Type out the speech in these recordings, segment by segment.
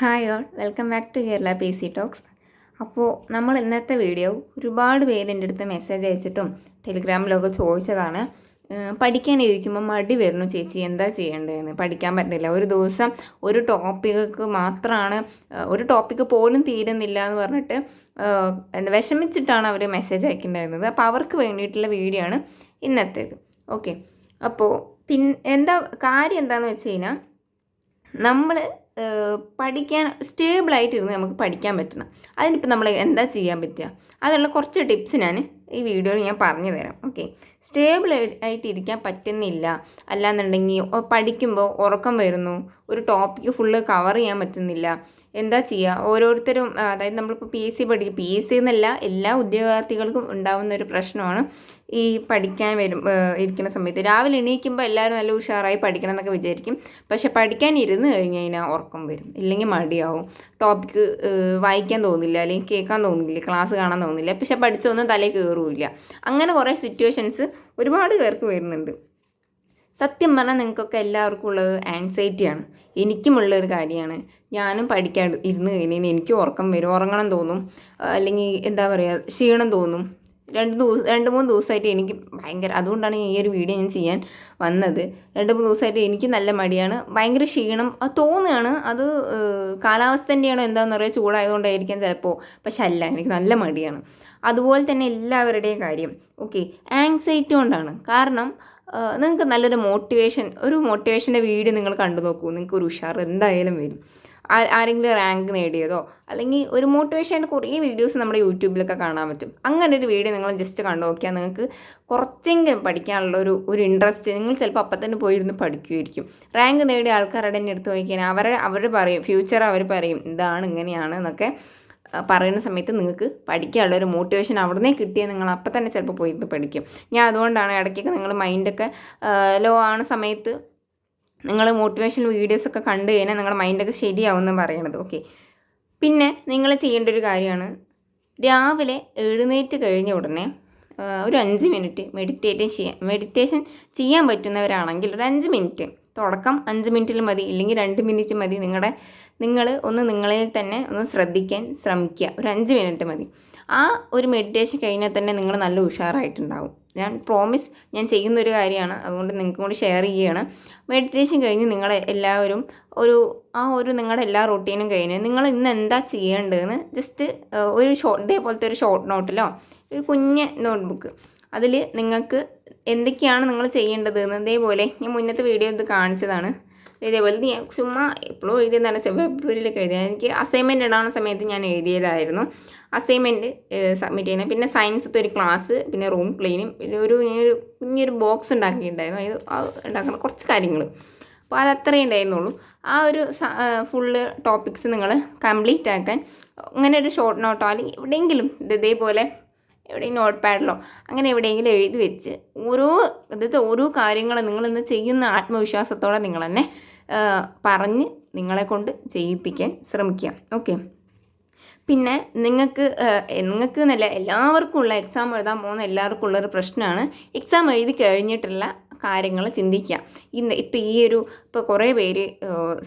Hi all welcome back to Kerala P C talks. അപ്പോൾ നമ്മൾ ഇന്നത്തെ വീഡിയോ ഒരുപാട് പേര് എന്റെ അടുത്ത് മെസ്സേജ് അയച്ചിട്ടും ടെലിഗ്രാമിലൊക്കെ ചോദിച്ചതാണ്. പഠിക്കാൻ ഇരിക്കുമ്പോൾ മടി വരുന്നു ചേച്ചി എന്താ ചെയ്യേണ്ടതെന്ന്? പഠിക്കാൻ പറ്റുന്നില്ല ഒരു ദിവസം ഒരു ടോപ്പിക്ക് മാത്രമാണ് ഒരു ടോപ്പിക്ക് പോലും തീരുന്നില്ല എന്ന് പറഞ്ഞിട്ട് വിഷമിച്ചിട്ടാണ് അവർ മെസ്സേജ് അയക്കേണ്ടിരുന്നത് അപ്പോൾ അവർക്ക് വേണ്ടിയിട്ടുള്ള വീഡിയോ ആണ് ഇന്നത്തേത്. ഓക്കെ. അപ്പോൾ പിൻ എന്താ കാര്യം എന്താണെന്ന് വെച്ച് കഴിഞ്ഞാൽ നമ്മൾ പഠിക്കാൻ സ്റ്റേബിളായിട്ടിരുന്ന് നമുക്ക് പഠിക്കാൻ പറ്റണം. അതിനിപ്പോൾ നമ്മൾ എന്താ ചെയ്യാൻ പറ്റുക? അതിനുള്ള കുറച്ച് ടിപ്സ് ഞാൻ ഈ വീഡിയോയിൽ ഞാൻ പറഞ്ഞു തരാം. ഓക്കെ സ്റ്റേബിൾ ആയിട്ടിരിക്കാൻ പറ്റുന്നില്ല. അല്ലാന്നുണ്ടെങ്കിൽ പഠിക്കുമ്പോൾ ഉറക്കം വരുന്നു. ഒരു ടോപ്പിക്ക് ഫുള്ള് കവർ ചെയ്യാൻ പറ്റുന്നില്ല. എന്താ ചെയ്യുക ഓരോരുത്തരും അതായത് നമ്മളിപ്പോൾ പി എസ് സി പഠിക്കും പി എസ് സി എന്നല്ല എല്ലാ ഉദ്യോഗാർത്ഥികൾക്കും ഉണ്ടാകുന്ന ഒരു പ്രശ്നമാണ്. ഈ പഠിക്കാൻ വരും ഇരിക്കുന്ന സമയത്ത്. രാവിലെ എണീക്കുമ്പോൾ എല്ലാവരും നല്ല ഉഷാറായി പഠിക്കണം എന്നൊക്കെ വിചാരിക്കും. പക്ഷെ പഠിക്കാൻ ഇരുന്ന് കഴിഞ്ഞ് കഴിഞ്ഞാൽ ഉറക്കം വരും. ഇല്ലെങ്കിൽ മടിയാവും. ടോപ്പിക്ക് വായിക്കാൻ തോന്നില്ല അല്ലെങ്കിൽ കേൾക്കാൻ തോന്നില്ല ക്ലാസ് കാണാൻ തോന്നില്ല. പക്ഷെ പഠിച്ചൊന്നും തലയിൽ കയറുമില്ല അങ്ങനെ കുറേ സിറ്റുവേഷൻസ് ഒരുപാട് പേർക്ക് വരുന്നുണ്ട്. സത്യം പറഞ്ഞാൽ നിങ്ങൾക്കൊക്കെ എല്ലാവർക്കും ഉള്ളത് ആൻസൈറ്റിയാണ് എനിക്കുമുള്ള ഒരു കാര്യമാണ്. ഞാനും പഠിക്കാൻ ഇരുന്ന് കഴിഞ്ഞാൽ എനിക്ക് ഉറക്കം വരും. ഉറങ്ങണം തോന്നും. അല്ലെങ്കിൽ എന്താ പറയുക ക്ഷീണം തോന്നും. രണ്ട് ദിവസം രണ്ട് മൂന്ന് ദിവസമായിട്ട് എനിക്ക് ഭയങ്കര അതുകൊണ്ടാണ് ഈ ഒരു വീഡിയോ ഞാൻ ചെയ്യാൻ വന്നത്. രണ്ട് മൂന്ന് ദിവസമായിട്ട് എനിക്ക് നല്ല മടിയാണ്. ഭയങ്കര ക്ഷീണം. അത് തോന്നുകയാണ് അത് കാലാവസ്ഥന്റെയാണോ എന്താണെന്ന് അറിയാം. ചൂടായതുകൊണ്ടായിരിക്കാം ചിലപ്പോൾ പക്ഷെ അല്ല എനിക്ക് നല്ല മടിയാണ്. അതുപോലെ തന്നെ എല്ലാവരുടെയും കാര്യം. ഓക്കെ ആങ്സൈറ്റി കൊണ്ടാണ്. കാരണം നിങ്ങൾക്ക് നല്ലൊരു മോട്ടിവേഷൻ ഒരു മോട്ടിവേഷന്റെ വീഡിയോ നിങ്ങൾ കണ്ടു നോക്കൂ. നിങ്ങൾക്ക് ഒരു ഉഷാർ എന്തായാലും വരും. ആരെങ്കിലും റാങ്ക് നേടിയതോ അല്ലെങ്കിൽ ഒരു മോട്ടിവേഷന്റെ കുറേ വീഡിയോസ് നമ്മുടെ യൂട്യൂബിലൊക്കെ കാണാൻ പറ്റും. അങ്ങനെ ഒരു വീഡിയോ നിങ്ങൾ ജസ്റ്റ് കണ്ടു നോക്കിയാൽ നിങ്ങൾക്ക് കുറച്ചെങ്കിലും പഠിക്കാനുള്ള ഒരു ഒരു ഇൻട്രസ്റ്റ് നിങ്ങൾ ചിലപ്പോൾ അപ്പം തന്നെ പോയിരുന്ന് പഠിക്കുമായിരിക്കും റാങ്ക് നേടിയ ആൾക്കാരുടെ തന്നെ എടുത്ത് നോക്കിയാൽ അവരുടെ അവർ പറയും ഫ്യൂച്ചർ അവർ പറയും ഇതാണ് ഇങ്ങനെയാണ് എന്നൊക്കെ പറയുന്ന സമയത്ത് നിങ്ങൾക്ക് പഠിക്കാനുള്ള ഒരു മോട്ടിവേഷൻ അവിടുന്ന് കിട്ടിയാൽ നിങ്ങൾ അപ്പം തന്നെ ചിലപ്പോൾ പോയിരുന്ന് പഠിക്കും. ഞാൻ അതുകൊണ്ടാണ് ഇടയ്ക്കൊക്കെ നിങ്ങൾ മൈൻഡൊക്കെ ലോ ആണ് സമയത്ത് നിങ്ങൾ മോട്ടിവേഷൻ വീഡിയോസൊക്കെ കണ്ടു കഴിഞ്ഞാൽ നിങ്ങളുടെ മൈൻഡൊക്കെ ശരിയാവുമെന്ന് പറയണത് ഓക്കെ പിന്നെ നിങ്ങൾ ചെയ്യേണ്ട ഒരു കാര്യമാണ് രാവിലെ എഴുന്നേറ്റ് കഴിഞ്ഞ ഉടനെ ഒരു അഞ്ച് മിനിറ്റ് മെഡിറ്റേറ്റ് ചെയ്യാൻ മെഡിറ്റേഷൻ ചെയ്യാൻ പറ്റുന്നവരാണെങ്കിൽ ഒരു അഞ്ച് മിനിറ്റ് തുടക്കം അഞ്ച് മിനിറ്റിൽ മതി ഇല്ലെങ്കിൽ രണ്ട് മിനിറ്റ് മതി നിങ്ങളുടെ നിങ്ങൾ ഒന്ന് നിങ്ങളിൽ തന്നെ ഒന്ന് ശ്രദ്ധിക്കാൻ ശ്രമിക്കുക ഒരു അഞ്ച് മിനിറ്റ് മതി. ആ ഒരു മെഡിറ്റേഷൻ കഴിഞ്ഞാൽ തന്നെ നിങ്ങൾ നല്ല ഉഷാറായിട്ടുണ്ടാവും. ഞാൻ പ്രോമിസ് ഞാൻ ചെയ്യുന്ന ഒരു കാര്യമാണ്. അതുകൊണ്ട് നിങ്ങൾക്കും കൂടി ഷെയർ ചെയ്യുകയാണ്. മെഡിറ്റേഷൻ കഴിഞ്ഞ് നിങ്ങളെ എല്ലാവരും ഒരു ആ ഒരു നിങ്ങളുടെ എല്ലാ റൊട്ടീനും കഴിഞ്ഞ് നിങ്ങൾ ഇന്ന് എന്താ ചെയ്യേണ്ടതെന്ന് ജസ്റ്റ് ഒരു ഷോർട്ട് ഇതേപോലത്തെ ഒരു ഷോർട്ട് നോട്ടിലോ ഒരു കുഞ്ഞ് നോട്ട്ബുക്ക് അതിൽ നിങ്ങൾക്ക് എന്തൊക്കെയാണ് നിങ്ങൾ ചെയ്യേണ്ടതെന്ന് ഇതേപോലെ ഞാൻ മുന്നത്തെ വീഡിയോ ഇത് കാണിച്ചതാണ്. ഇതേപോലെ ഞാൻ ചുമ്മാ എപ്പോഴും എഴുതിയതാണ് ഫെബ്രുവരിയിലൊക്കെ എഴുതിയത്. എനിക്ക് അസൈൻമെന്റ് ഇടാവുന്ന സമയത്ത് ഞാൻ എഴുതിയതായിരുന്നു. അസൈൻമെന്റ് സബ്മിറ്റ് ചെയ്യുന്നത് പിന്നെ സയൻസത്തെ ഒരു ക്ലാസ് പിന്നെ റൂം ക്ലീനും പിന്നെ ഒരു ഞാനൊരു കുഞ്ഞൊരു ബോക്സ് ഉണ്ടാക്കിയിട്ടുണ്ടായിരുന്നു. അത് ഉണ്ടാക്കുന്ന കുറച്ച് കാര്യങ്ങൾ അപ്പോൾ അത് അത്രയേ ഉണ്ടായിരുന്നുള്ളൂ. ആ ഒരു ഫുള്ള് ടോപ്പിക്സ് നിങ്ങൾ കംപ്ലീറ്റ് ആക്കാൻ അങ്ങനെ ഒരു ഷോർട്ട് നോട്ടോ അല്ലെങ്കിൽ എവിടെയെങ്കിലും ഇത് ഇതേപോലെ എവിടെയെങ്കിലും നോട്ട് പാഡിലോ അങ്ങനെ എവിടെയെങ്കിലും എഴുതി വെച്ച് ഓരോ അതായത് ഓരോ കാര്യങ്ങളും നിങ്ങളിന്ന് ചെയ്യുന്ന ആത്മവിശ്വാസത്തോടെ നിങ്ങൾ തന്നെ പറഞ്ഞ് നിങ്ങളെ കൊണ്ട് ചെയ്യിപ്പിക്കാൻ ശ്രമിക്കുക ഓക്കെ പിന്നെ നിങ്ങൾക്ക് നിങ്ങൾക്ക് എന്നല്ല എല്ലാവർക്കും ഉള്ള എക്സാം എഴുതാൻ പോകുന്ന എല്ലാവർക്കും ഉള്ളൊരു പ്രശ്നമാണ് എക്സാം എഴുതി കഴിഞ്ഞിട്ടുള്ള കാര്യങ്ങൾ ചിന്തിക്കുക. ഇന്ന് ഇപ്പോൾ ഈ ഒരു ഇപ്പോൾ കുറേ പേര്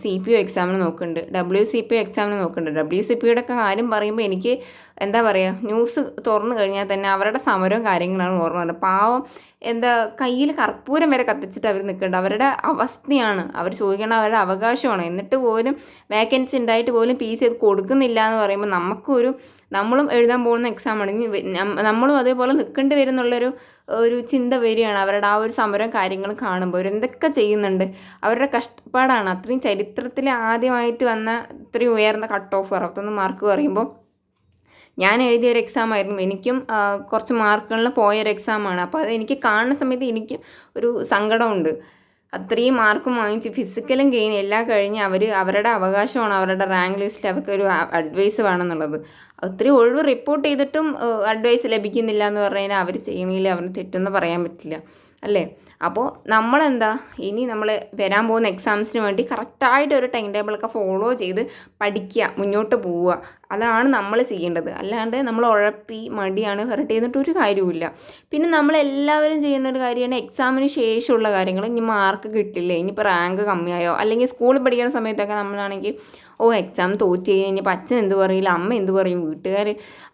സി പി ഒ എക്സാമിന് നോക്കുന്നുണ്ട് ഡബ്ല്യു സി പി ഒ എക്സാമിന് നോക്കുന്നുണ്ട്. ഡബ്ല്യു സി പിയുടെ ഒക്കെ കാര്യം പറയുമ്പോൾ എനിക്ക് എന്താ പറയുക ന്യൂസ് തുറന്നു കഴിഞ്ഞാൽ തന്നെ അവരുടെ സമരവും കാര്യങ്ങളാണ് ഓർമ്മ വരുന്നത്. പാവം എന്താ കയ്യിൽ കർപ്പൂരം വരെ കത്തിച്ചിട്ട് അവർ നിൽക്കേണ്ട അവരുടെ അവസ്ഥയാണ്. അവർ ചോദിക്കേണ്ട അവരുടെ അവകാശമാണ്. എന്നിട്ട് പോലും വേക്കൻസി ഉണ്ടായിട്ട് പോലും പി സി കൊടുക്കുന്നില്ല എന്ന് പറയുമ്പോൾ നമുക്കൊരു നമ്മളും എഴുതാൻ പോകുന്ന എക്സാമാണ് ഇനി നമ്മളും അതേപോലെ നിൽക്കേണ്ടി വരുന്നുള്ളൊരു ഒരു ചിന്ത വരികയാണ് അവരുടെ ആ ഒരു സമരം കാര്യങ്ങൾ കാണുമ്പോൾ. അവരെന്തൊക്കെ ചെയ്യുന്നുണ്ട്? അവരുടെ കഷ്ടപ്പാടാണ്. അത്രയും ചരിത്രത്തിൽ ആദ്യമായിട്ട് വന്ന ഇത്രയും ഉയർന്ന കട്ട് ഓഫ് അറുപത്തൊന്ന് മാർക്ക് പറയുമ്പോൾ ഞാൻ എഴുതിയ ഒരു എക്സാം ആയിരുന്നു. എനിക്കും കുറച്ച് മാർക്കുകളിൽ പോയ ഒരു എക്സാമാണ് അപ്പോൾ അത് എനിക്ക് കാണുന്ന സമയത്ത് എനിക്ക് ഒരു സങ്കടമുണ്ട്. അത്രയും മാർക്കും വാങ്ങിച്ച് ഫിസിക്കലും ഗെയിൻ എല്ലാം കഴിഞ്ഞ് അവർ അവരുടെ അവകാശമാണ്. അവരുടെ റാങ്ക് ലിസ്റ്റിൽ അവർക്ക് ഒരു അഡ്വൈസ് വേണമെന്നുള്ളത് ഒത്തിരി ഒഴിവ് റിപ്പോർട്ട് ചെയ്തിട്ടും അഡ്വൈസ് ലഭിക്കുന്നില്ല എന്ന് പറഞ്ഞു കഴിഞ്ഞാൽ അവർ ചെയ്യണില്ല അവന് തെറ്റെന്ന് പറയാൻ പറ്റില്ല അല്ലേ? അപ്പോൾ നമ്മളെന്താ ഇനി നമ്മൾ വരാൻ പോകുന്ന എക്സാംസിന് വേണ്ടി കറക്റ്റായിട്ട് ഒരു ടൈം ടേബിളൊക്കെ ഫോളോ ചെയ്ത് പഠിക്കുക മുന്നോട്ട് പോവുക അതാണ് നമ്മൾ ചെയ്യേണ്ടത്. അല്ലാണ്ട് നമ്മൾ ഉഴപ്പി മടിയാണ് ഹെർട്ട് ചെയ്തിട്ട് ഒരു കാര്യവുമില്ല. പിന്നെ നമ്മളെല്ലാവരും ചെയ്യുന്ന ഒരു കാര്യമാണ് എക്സാമിന് ശേഷമുള്ള കാര്യങ്ങൾ ഇനി മാർക്ക് കിട്ടില്ലേ? ഇനിയിപ്പോൾ റാങ്ക് കമ്മിയായോ? അല്ലെങ്കിൽ സ്കൂളിൽ പഠിക്കുന്ന സമയത്തൊക്കെ നമ്മളാണെങ്കിൽ ഓ എക്സാം തോറ്റ് കഴിഞ്ഞ് കഴിഞ്ഞപ്പോൾ അച്ഛൻ എന്ത് പറയില്ല അമ്മ എന്ത് പറയും? വീട്ടുകാർ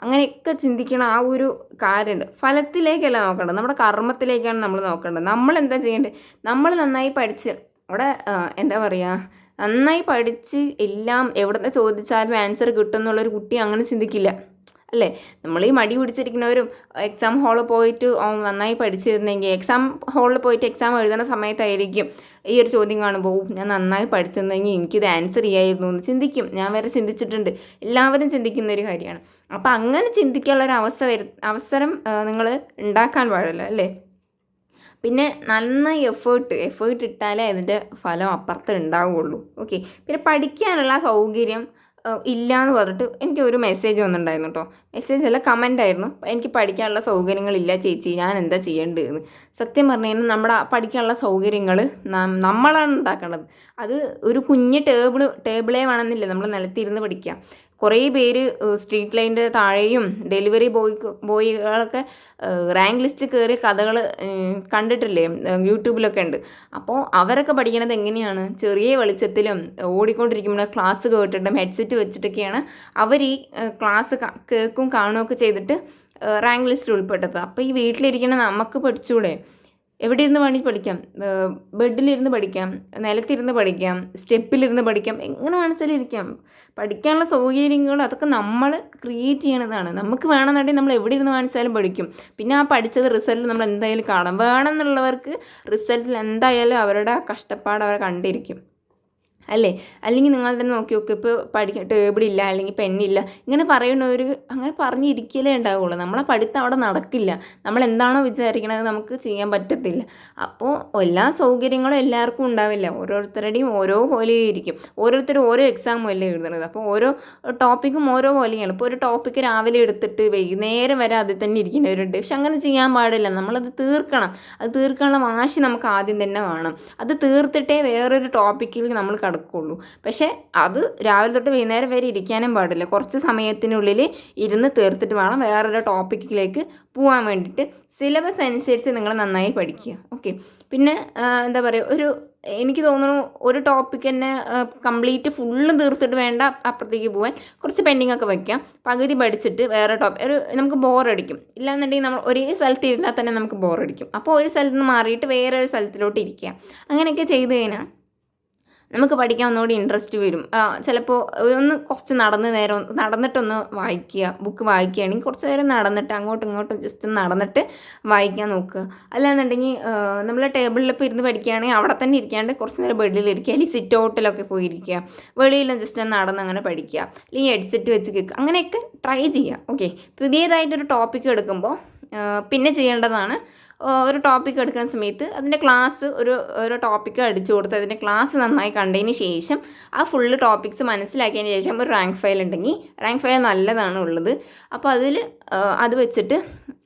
അങ്ങനെയൊക്കെ ചിന്തിക്കണ ആ ഒരു കാര്യമുണ്ട്. ഫലത്തിലേക്കല്ല നോക്കേണ്ടത്. നമ്മുടെ കർമ്മത്തിലേക്കാണ് നമ്മൾ നോക്കേണ്ടത്. നമ്മൾ എന്താ ചെയ്യേണ്ടത്? നമ്മൾ നന്നായി പഠിച്ച് അവിടെ എന്താ പറയുക നന്നായി പഠിച്ച് എല്ലാം എവിടെ ചോദിച്ചാലും ആൻസർ കിട്ടും എന്നുള്ളൊരു കുട്ടി അങ്ങനെ ചിന്തിക്കില്ല. അല്ലേ? നമ്മൾ ഈ മടി പിടിച്ചിരിക്കുന്നവരും എക്സാം ഹാളിൽ പോയിട്ട് നന്നായി പഠിച്ചിരുന്നെങ്കിൽ എക്സാം ഹാളിൽ പോയിട്ട് എക്സാം എഴുതുന്ന സമയത്തായിരിക്കും ഈ ഒരു ചോദ്യം കാണുമ്പോൾ ഞാൻ നന്നായി പഠിച്ചിരുന്നെങ്കിൽ എനിക്കിത് ആൻസർ ചെയ്യായിരുന്നു എന്ന് ചിന്തിക്കും. ഞാൻ വരെ ചിന്തിച്ചിട്ടുണ്ട്. എല്ലാവരും ചിന്തിക്കുന്ന ഒരു കാര്യമാണ്. അപ്പോൾ അങ്ങനെ ചിന്തിക്കാനുള്ള ഒരു അവസരം അവസരം നിങ്ങൾ ഉണ്ടാക്കാൻ പാടില്ല അല്ലേ? പിന്നെ നന്നായി എഫേർട്ട് എഫേർട്ട് ഇട്ടാലേ അതിന്റെ ഫലം അപ്പുറത്ത് ഉണ്ടാവുകയുള്ളൂ ഓക്കെ പിന്നെ പഠിക്കാനുള്ള സൗകര്യം ഇല്ല എന്ന് പറഞ്ഞിട്ട് എനിക്ക് ഒരു മെസ്സേജ് വന്നിട്ടുണ്ടായിരുന്നു കേട്ടോ മെസ്സേജ് അല്ല കമന്റ് ആയിരുന്നു. എനിക്ക് പഠിക്കാനുള്ള സൗകര്യങ്ങളില്ല ചേച്ചി ഞാൻ എന്താ ചെയ്യേണ്ടതെന്ന്. സത്യം പറഞ്ഞു കഴിഞ്ഞാൽ നമ്മുടെ പഠിക്കാനുള്ള സൗകര്യങ്ങൾ നമ്മളാണ് ഉണ്ടാക്കേണ്ടത്. അത് ഒരു കുഞ്ഞ് ടേബിൾ ടേബിളേ വേണമെന്നില്ല നമ്മൾ നിലത്തിരുന്ന് പഠിക്കാം. കുറേ പേര് സ്ട്രീറ്റ് ലൈന്റെ താഴെയും ഡെലിവറി ബോയ് ബോയികളൊക്കെ റാങ്ക് ലിസ്റ്റ് കയറിയ കഥകൾ കണ്ടിട്ടില്ലേ? യൂട്യൂബിലൊക്കെ ഉണ്ട്. അപ്പോൾ അവരൊക്കെ പഠിക്കണത് എങ്ങനെയാണ്? ചെറിയ വെളിച്ചത്തിലും ഓടിക്കൊണ്ടിരിക്കുമ്പോൾ ക്ലാസ് കേട്ടിട്ടും ഹെഡ്സെറ്റ് വെച്ചിട്ടൊക്കെയാണ് അവർ ഈ ക്ലാസ് കേൾക്കും കാണുകയൊക്കെ ചെയ്തിട്ട് റാങ്ക് ലിസ്റ്റിൽ ഉൾപ്പെട്ടത്. അപ്പോൾ ഈ വീട്ടിലിരിക്കുന്ന നമുക്ക് പഠിച്ചൂടെ? എവിടെ ഇരുന്ന് വേണമെങ്കിൽ പഠിക്കാം. ബെഡിലിരുന്ന് പഠിക്കാം നിലത്തിരുന്ന് പഠിക്കാം സ്റ്റെപ്പിലിരുന്ന് പഠിക്കാം എങ്ങനെ വേണമെച്ചാലും ഇരിക്കാം. പഠിക്കാനുള്ള സൗകര്യങ്ങൾ അതൊക്കെ നമ്മൾ ക്രിയേറ്റ് ചെയ്യണതാണ്. നമുക്ക് വേണമെന്നുണ്ടെങ്കിൽ നമ്മൾ എവിടെ ഇരുന്ന് വാങ്ങിച്ചാലും പഠിക്കും. പിന്നെ ആ പഠിച്ചത് റിസൾട്ട് നമ്മൾ എന്തായാലും കാണാം. വേണമെന്നുള്ളവർക്ക് റിസൾട്ടിൽ എന്തായാലും അവരുടെ കഷ്ടപ്പാട് അവർ കണ്ടിരിക്കും. അല്ലേ? അല്ലെങ്കിൽ നിങ്ങൾ തന്നെ നോക്കി നോക്ക്. ഇപ്പോൾ പഠിക്കാൻ ഇല്ല അല്ലെങ്കിൽ പെന്നില്ല ഇങ്ങനെ പറയുന്നവർ അങ്ങനെ പറഞ്ഞിരിക്കലേ ഉണ്ടാവുള്ളൂ. നമ്മളെ പഠിത്തം അവിടെ നടക്കില്ല. നമ്മൾ എന്താണോ വിചാരിക്കണത് നമുക്ക് ചെയ്യാൻ പറ്റത്തില്ല. അപ്പോൾ എല്ലാ സൗകര്യങ്ങളും എല്ലാവർക്കും ഉണ്ടാവില്ല. ഓരോരുത്തരുടെയും ഓരോ പോലെ ഇരിക്കും. ഓരോരുത്തരും ഓരോ എക്സാമും അല്ലേ എഴുതുന്നത് അപ്പോൾ ഓരോ ടോപ്പിക്കും ഓരോ പോലെയാണ്. ഇപ്പോൾ ഒരു ടോപ്പിക്ക് രാവിലെ എടുത്തിട്ട് വൈകുന്നേരം വരെ അതിൽ തന്നെ ഇരിക്കുന്നവരുണ്ട്. പക്ഷെ അങ്ങനെ ചെയ്യാൻ പാടില്ല. നമ്മളത് തീർക്കണം. അത് തീർക്കാനുള്ള വാശി നമുക്ക് ആദ്യം തന്നെ വേണം. അത് തീർത്തിട്ടേ വേറൊരു ടോപ്പിക്കിൽ നമ്മൾ കടക്കുള്ളൂ പക്ഷേ അത് രാവിലെ തൊട്ട് വൈകുന്നേരം വരെ ഇരിക്കാനും പാടില്ല. കുറച്ച് സമയത്തിനുള്ളിൽ ഇരുന്ന് തീർത്തിട്ട് വേണം വേറൊരു ടോപ്പിക്കിലേക്ക് പോകാൻ വേണ്ടിയിട്ട്. സിലബസ് അനുസരിച്ച് നിങ്ങൾ നന്നായി പഠിക്കുക. ഓക്കെ. പിന്നെ എന്താ പറയുക ഒരു എനിക്ക് തോന്നുന്നു ഒരു ടോപ്പിക്ക് തന്നെ കംപ്ലീറ്റ് ഫുള്ള് തീർത്തിട്ട് വേണ്ട അപ്പുറത്തേക്ക് പോകാൻ കുറച്ച് പെൻഡിങ് ഒക്കെ വയ്ക്കാം പകുതി പഠിച്ചിട്ട് വേറെ ടോപ്പ് ഒരു നമുക്ക് ബോറടിക്കും. ഇല്ലാന്നുണ്ടെങ്കിൽ നമ്മൾ ഒരേ സ്ഥലത്ത് ഇരുന്നാൽ തന്നെ നമുക്ക് ബോറടിക്കും. അപ്പോൾ ഒരു സ്ഥലത്ത് നിന്ന് മാറിയിട്ട് വേറെ ഒരു സ്ഥലത്തിലോട്ട് ഇരിക്കുക. അങ്ങനെയൊക്കെ ചെയ്ത് കഴിഞ്ഞാൽ നമുക്ക് പഠിക്കാൻ ഒന്നുകൂടി ഇൻട്രസ്റ്റ് വരും. ചിലപ്പോൾ ഒന്ന് കുറച്ച് നടന്ന് നേരം നടന്നിട്ടൊന്ന് വായിക്കുക ബുക്ക് വായിക്കുകയാണെങ്കിൽ കുറച്ച് നേരം നടന്നിട്ട് അങ്ങോട്ടും ഇങ്ങോട്ടും ജസ്റ്റ് നടന്നിട്ട് വായിക്കാൻ നോക്കുക. അല്ലാന്നുണ്ടെങ്കിൽ നമ്മൾ ടേബിളിൽ ഇപ്പോൾ ഇരുന്ന് പഠിക്കുകയാണെങ്കിൽ അവിടെ തന്നെ ഇരിക്കാണ്ട് കുറച്ച് നേരം ബെഡിലിരിക്കുക അല്ലെങ്കിൽ സിറ്റ് ഔട്ടിലൊക്കെ പോയി ഇരിക്കുക വെളിയിൽ ജസ്റ്റ് ഒന്ന് നടന്ന് അങ്ങനെ പഠിക്കുക. അല്ലെങ്കിൽ ഹെഡ്സെറ്റ് വെച്ച് കേൾക്കുക. അങ്ങനെയൊക്കെ ട്രൈ ചെയ്യുക. ഓക്കെ പുതിയതായിട്ടൊരു ടോപ്പിക് എടുക്കുമ്പോൾ പിന്നെ ചെയ്യേണ്ടതാണ് ഒരു ടോപ്പിക്ക് എടുക്കുന്ന സമയത്ത് അതിന്റെ ക്ലാസ് ഒരു ഒരു ടോപ്പിക്ക് അടിച്ചു കൊടുത്ത് അതിന്റെ ക്ലാസ് നന്നായി കണ്ടതിന് ശേഷം ആ ഫുള്ള് ടോപ്പിക്സ് മനസ്സിലാക്കിയതിന് ശേഷം ഒരു റാങ്ക് ഫയൽ ഉണ്ടെങ്കിൽ റാങ്ക് ഫയൽ നല്ലതാണ് ഉള്ളത്. അപ്പോൾ അതിൽ അത് വെച്ചിട്ട്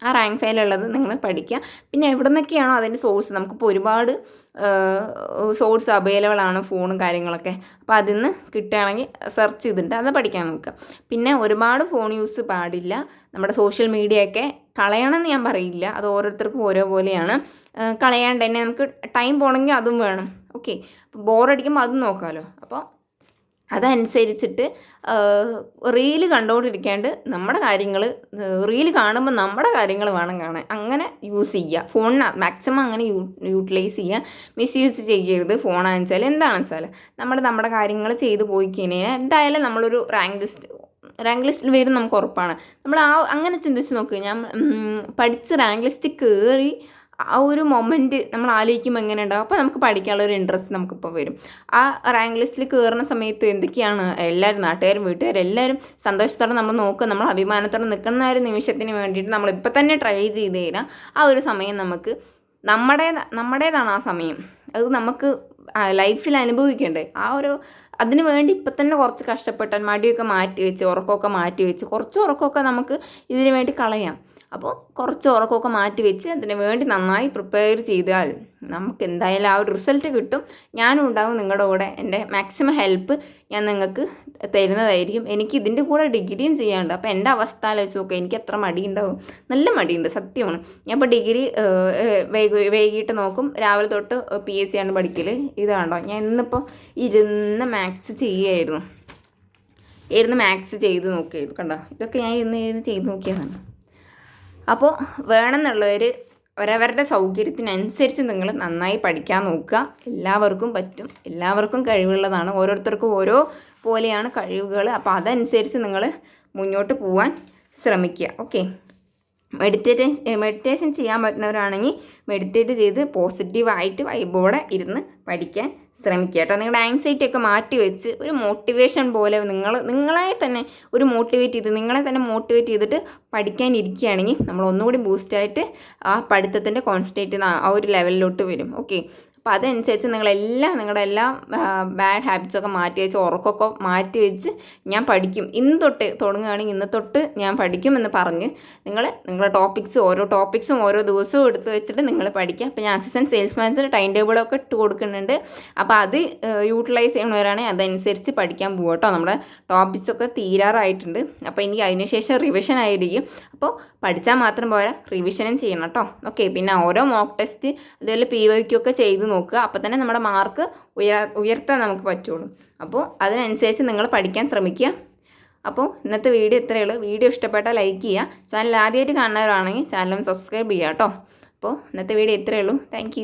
ആ റാങ്ക് ഫയൽ ഉള്ളത് നിങ്ങൾ പഠിക്കുക. പിന്നെ എവിടെ നിന്നൊക്കെയാണോ അതിന്റെ സോഴ്സ് നമുക്കിപ്പോൾ ഒരുപാട് സോഴ്സ് അവൈലബിൾ ആണ് ഫോണും കാര്യങ്ങളൊക്കെ. അപ്പോൾ അതിൽ നിന്ന് കിട്ടുകയാണെങ്കിൽ സെർച്ച് ചെയ്തിട്ട് അത് പഠിക്കാൻ നോക്കുക. പിന്നെ ഒരുപാട് ഫോൺ യൂസ് പാടില്ല. നമ്മുടെ സോഷ്യൽ മീഡിയയൊക്കെ കളയണമെന്ന് ഞാൻ പറയില്ല. അത് ഓരോരുത്തർക്കും ഓരോ പോലെയാണ്. കളയാണ്ട് തന്നെ നമുക്ക് ടൈം പോകണമെങ്കിൽ അതും വേണം. ഓക്കെ ബോറടിക്കുമ്പോൾ അതും നോക്കാമല്ലോ അപ്പോൾ അതനുസരിച്ചിട്ട് റീൽ കണ്ടുകൊണ്ടിരിക്കാണ്ട് നമ്മുടെ കാര്യങ്ങൾ റീൽ കാണുമ്പോൾ നമ്മുടെ കാര്യങ്ങൾ വേണം കാണാൻ. അങ്ങനെ യൂസ് ചെയ്യുക ഫോണിന് മാക്സിമം അങ്ങനെ യൂ യൂട്ടിലൈസ് ചെയ്യുക മിസ്യൂസ് ചെയ്യരുത് ഫോണാണെന്ന് വെച്ചാൽ എന്താണെന്ന് വെച്ചാൽ നമ്മൾ നമ്മുടെ കാര്യങ്ങൾ ചെയ്തു പോയി കഴിഞ്ഞാൽ എന്തായാലും നമ്മളൊരു റാങ്ക് ലിസ്റ്റ് റാങ്ക് ലിസ്റ്റിൽ വരും നമുക്ക് ഉറപ്പാണ്. നമ്മൾ ആ അങ്ങനെ ചിന്തിച്ച് നോക്ക്. ഞാൻ പഠിച്ച് റാങ്ക് ലിസ്റ്റ് കയറി ആ ഒരു മൊമെന്റ് നമ്മൾ ആലോചിക്കുമ്പോൾ എങ്ങനെ ഉണ്ടാവും അപ്പോൾ നമുക്ക് പഠിക്കാനുള്ള ഒരു ഇൻട്രസ്റ്റ് നമുക്കിപ്പോൾ വരും. ആ റാങ്ക് ലിസ്റ്റിൽ കയറുന്ന സമയത്ത് എന്തൊക്കെയാണ്? എല്ലാവരും നാട്ടുകാരും വീട്ടുകാരും എല്ലാവരും സന്തോഷത്തോടെ നമ്മൾ നോക്കുക നമ്മൾ അഭിമാനത്തോടെ നിൽക്കുന്ന ഒരു നിമിഷത്തിന് വേണ്ടിയിട്ട് നമ്മൾ തന്നെ ട്രൈ ചെയ്ത് കഴിഞ്ഞാൽ ആ ഒരു സമയം നമുക്ക് നമ്മുടെ നമ്മുടേതാണ് ആ സമയം. അത് നമുക്ക് ലൈഫിൽ അനുഭവിക്കണ്ടേ? ആ ഒരു അതിന് വേണ്ടി ഇപ്പം തന്നെ കുറച്ച് കഷ്ടപ്പെട്ടാൽ മടിയൊക്കെ മാറ്റി വെച്ച് ഉറക്കമൊക്കെ മാറ്റി വെച്ച് കുറച്ച് ഉറക്കമൊക്കെ നമുക്ക് ഇതിന് വേണ്ടി കളയാം. അപ്പോൾ കുറച്ച് ഉറക്കമൊക്കെ മാറ്റി വെച്ച് അതിന് വേണ്ടി നന്നായി പ്രിപ്പയർ ചെയ്താൽ നമുക്ക് എന്തായാലും ആ ഒരു റിസൾട്ട് കിട്ടും. ഞാനും ഉണ്ടാകും നിങ്ങളുടെ കൂടെ. എന്റെ മാക്സിമം ഹെൽപ്പ് ഞാൻ നിങ്ങൾക്ക് തരുന്നതായിരിക്കും. എനിക്ക് ഇതിന്റെ കൂടെ ഡിഗ്രിയും ചെയ്യാനുണ്ട്. അപ്പോൾ എന്റെ അവസ്ഥ ആലോചിച്ച് നോക്കുക എനിക്ക് എത്ര മടിയുണ്ടാവും. നല്ല മടിയുണ്ട്. സത്യമാണ്. ഞാൻ ഇപ്പോൾ ഡിഗ്രി വൈകി വൈകിട്ട് നോക്കും. രാവിലെ തൊട്ട് പി എസ് സി ആണ് പഠിക്കൽ. ഇതാണോ ഞാൻ ഇന്നിപ്പോൾ ഇരുന്ന് മാത്സ് ചെയ്യുമായിരുന്നു ഇരുന്ന് മാത്സ് ചെയ്ത് നോക്കിയായിരുന്നു. കണ്ടോ? ഇതൊക്കെ ഞാൻ ഇന്ന് ചെയ്ത് നോക്കിയതാണ്. അപ്പോൾ വേണമെന്നുള്ളവർ അവരവരുടെ സൗകര്യത്തിനനുസരിച്ച് നിങ്ങൾ നന്നായി പഠിക്കാൻ നോക്കുക. എല്ലാവർക്കും പറ്റും. എല്ലാവർക്കും കഴിവുള്ളതാണ്. ഓരോരുത്തർക്കും ഓരോ പോലെയാണ് കഴിവുകൾ അപ്പോൾ അതനുസരിച്ച് നിങ്ങൾ മുന്നോട്ട് പോകാൻ ശ്രമിക്കുക. ഓക്കെ? മെഡിറ്റേറ്റ് മെഡിറ്റേഷൻ ചെയ്യാൻ പറ്റുന്നവരാണെങ്കിൽ മെഡിറ്റേറ്റ് ചെയ്ത് പോസിറ്റീവായിട്ട് വൈബോടെ ഇരുന്ന് പഠിക്കാൻ ശ്രമിക്കുക കേട്ടോ. നിങ്ങളുടെ ആങ്സൈറ്റി ഒക്കെ മാറ്റി വെച്ച് ഒരു മോട്ടിവേഷൻ പോലെ നിങ്ങൾ നിങ്ങളെ തന്നെ ഒരു മോട്ടിവേറ്റ് ചെയ്ത് നിങ്ങളെ തന്നെ മോട്ടിവേറ്റ് ചെയ്തിട്ട് പഠിക്കാൻ ഇരിക്കുകയാണെങ്കിൽ നമ്മൾ ഒന്നുകൂടി ബൂസ്റ്റായിട്ട് ആ പഠിത്തത്തിന്റെ കോൺസെൻട്രേറ്റ് ആ ഒരു ലെവലിലോട്ട് വരും. ഓക്കെ അപ്പോൾ അതനുസരിച്ച് നിങ്ങളെല്ലാം നിങ്ങളുടെ എല്ലാ ബാഡ് ഹാബിറ്റ്സൊക്കെ മാറ്റി വെച്ച് ഉറക്കമൊക്കെ മാറ്റി വെച്ച് ഞാൻ പഠിക്കും. ഇന്ന് തൊട്ട് തുടങ്ങുകയാണെങ്കിൽ ഇന്ന് തൊട്ട് ഞാൻ പഠിക്കുമെന്ന് പറഞ്ഞ് നിങ്ങൾ നിങ്ങളുടെ ടോപ്പിക്സ് ഓരോ ടോപ്പിക്സും ഓരോ ദിവസവും എടുത്ത് വെച്ചിട്ട് നിങ്ങൾ പഠിക്കുക. അപ്പോൾ ഞാൻ അസിസ്റ്റന്റ് സെയിൽസ്മാൻസിന് ടൈം ടേബിളൊക്കെ ഇട്ട് കൊടുക്കുന്നുണ്ട്. അപ്പോൾ അത് യൂട്ടിലൈസ് ചെയ്യണവരാണെങ്കിൽ അതനുസരിച്ച് പഠിക്കാൻ പോകും കേട്ടോ നമ്മുടെ ടോപ്പിക്സൊക്കെ തീരാറായിട്ടുണ്ട്. അപ്പോൾ എനിക്ക് അതിനുശേഷം റിവിഷൻ ആയിരിക്കും. അപ്പോൾ പഠിച്ചാൽ മാത്രം പോരാ റിവിഷനും ചെയ്യണം കേട്ടോ ഓക്കെ പിന്നെ ഓരോ മോക്ക് ടെസ്റ്റ് അതുപോലെ പി വൈക്കൊക്കെ ചെയ്ത് നോക്കുക. അപ്പോൾ തന്നെ നമ്മുടെ മാർക്ക് ഉയർ ഉയർത്താൻ നമുക്ക് പറ്റുള്ളൂ. അപ്പോൾ അതിനനുസരിച്ച് നിങ്ങൾ പഠിക്കാൻ ശ്രമിക്കുക. അപ്പോൾ ഇന്നത്തെ വീഡിയോ ഇത്രയേ ഉള്ളൂ. വീഡിയോ ഇഷ്ടപ്പെട്ടാൽ ലൈക്ക് ചെയ്യുക. ചാനൽ ആദ്യമായിട്ട് കാണുന്നവരാണെങ്കിൽ ചാനൽ സബ്സ്ക്രൈബ് ചെയ്യുക കേട്ടോ. അപ്പോൾ ഇന്നത്തെ വീഡിയോ ഇത്രയേ ഉള്ളൂ. താങ്ക്